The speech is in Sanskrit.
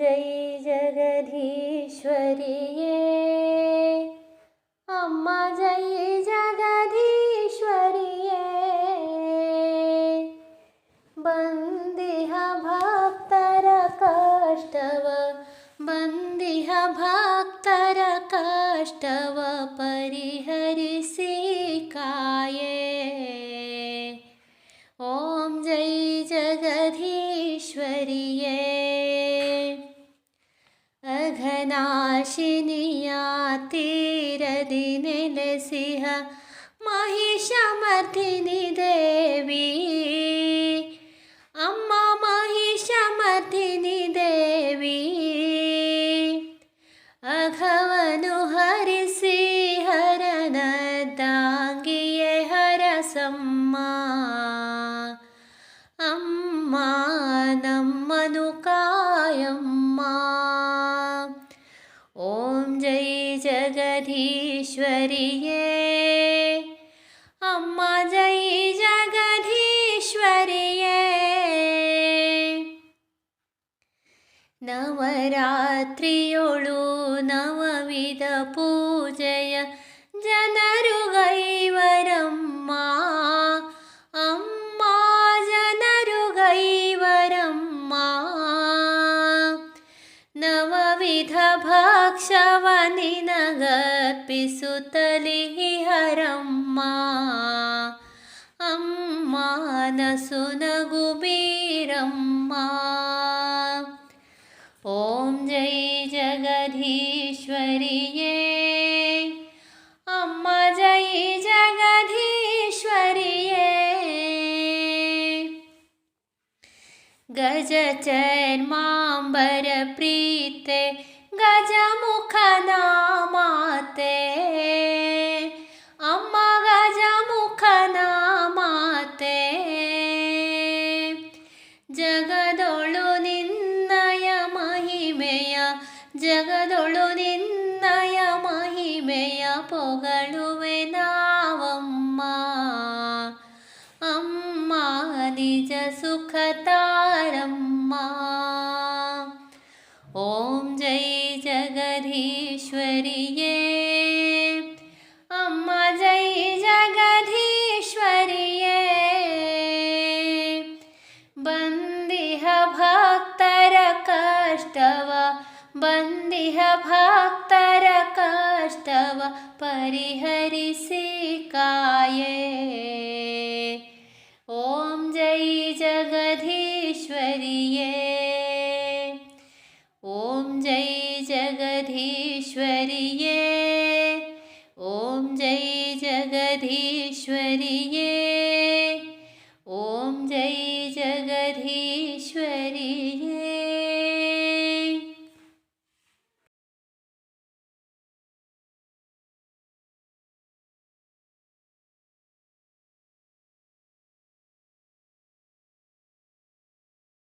जयी जगधीश्वरिये अम्मा अम् जगधीश्वरिये बन्दिह भक्तर कष्टव बन्दिह भक्तर कष्टव परिहरिसि നാശിനിയാ തീരതി നിലസിഹ മഹിഷമർദ്ദിനി ദേവീ. ಓಂ ಜೈ ಜಗಧೀಶ್ವರಿಯೇ ಅಮ್ಮ ಜೈ ಜಗಧೀಶ್ವರಿಯೇ ನವರಾತ್ರಿಯೊಳು ನವವಿಧ ಪೂಜೆಯ ಜನರು ಗೈವರಮ್ಮ ಭಕ್ಷವ ನಿನಗರ್ಪಿಸುತ್ತಲಿ ಹರಮ್ಮ ಅಮ್ಮ ನಸು ನಗು ಬೀರಮ್ಮ ಓಂ ಜೈ ಜಗಧೀಶ್ವರಿಯೇ ಅಮ್ಮ ಜೈ ಜಗಧೀಶ್ವರಿಯೇ ಜಗದೊಳು ನಿನ್ನಯ ಮಹಿಮೆಯ ಪೊಗಳುವೆ ನಾವಮ್ಮ ಅಮ್ಮ ನಿಜ ಸುಖ ತಾರಮ್ಮ ಓಂ ಜೈ ಜಗಧೀಶ್ವರಿಯೇ ಅಮ್ಮ ಜೈ ಜಗಧೀಶ್ವರಿಯೇ ಬಂದಿಹ ಭಕ್ತರ ಕಷ್ಟವ ಬಂದಿಹ ಭಕ್ತರ ಕಷ್ಟವ ಪರಿಹರಿಸಿ ಕಾಯೇ ಓಂ ಜೈ ಜಗಧೀಶ್ವರಿಯೇ ಓಂ ಜೈ ಜಗಧೀ